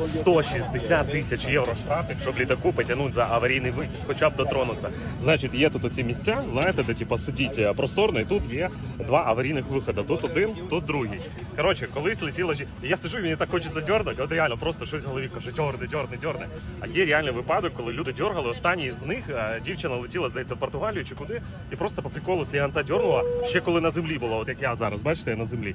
160 тисяч євро штрафів, щоб літаку потягнути за аварійний вихід, хоча б дотронутися. Значить, є тут оці місця, знаєте, де типу, сидіть е, просторно, і тут є два аварійних виходи. Тут один, тут другий. Коротше, колись летіла жі- Я сиджу, і мені так хочеться дьорнути, от реально просто щось в голові каже, дьорни, дьорни, дьорни. А є реальний випадок, коли люди дьоргали. Останній з них е, дівчина летіла, здається, в Португалію чи куди, і просто по приколу сліганця дьорнула, ще коли на землі було, от як я зараз, бачите, я на землі.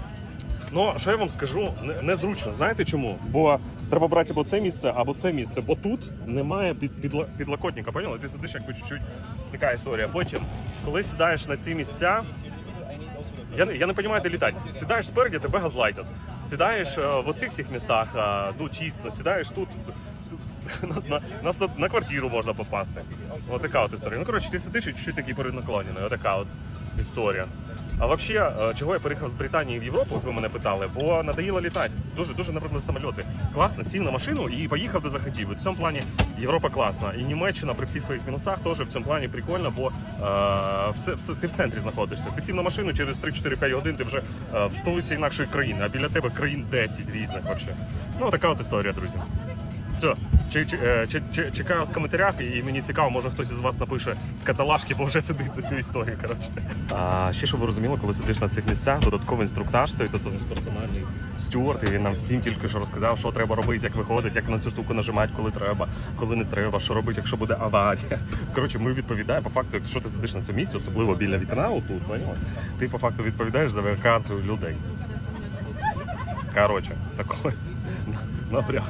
Ну, що я вам скажу, не- незручно. Знаєте чому? Бо треба брати або це місце, або це місце, бо тут немає під, підла- підлокотника. Поняли? Ти сидиш якби чуть-чуть така історія. Потім, коли сідаєш на ці місця, я, я не розумію, де літати. Сідаєш спереді, тебе газлайтять. Сідаєш е, в оцих всіх містах, е, ну чисто, сідаєш тут. Нас на, нас на, на квартиру можна попасти. Ось така от історія. Ну, коротше, ти сидиш і чуть-чуть такий перенаклонений. Отака от історія. А взагалі, е, чого я переїхав з Британії в Європу, от ви мене питали, бо надоїло літати. Дуже дуже наприклад, самольоти. Класно, сів на машину і поїхав де захотів. І в цьому плані Європа класна. І Німеччина при всіх своїх мінусах теж в цьому плані прикольно, бо е, все, все, ти в центрі знаходишся. Ти сів на машину через 3-4-5 годин, ти вже е, в столиці інакшої країни, а біля тебе країн 10 різних вообще. Ну така от історія, друзі. Все, е, чекаю в коментарях, і мені цікаво, може хтось із вас напише з каталажки, бо вже сидить за цю історію. Коротше. А ще щоб ви розуміли, коли сидиш на цих місцях, додатковий інструктаж тут у нас персональний стюард, і він нам всім тільки що розказав, що треба робити, як виходить, як на цю штуку нажимати, коли треба, коли не треба, що робити, якщо буде аварія. Коротше, ми відповідаємо по факту, якщо ти сидиш на цьому місці, особливо біля вікна, отут, ти по факту відповідаєш за евакуацію людей. Коротше, такой напряг.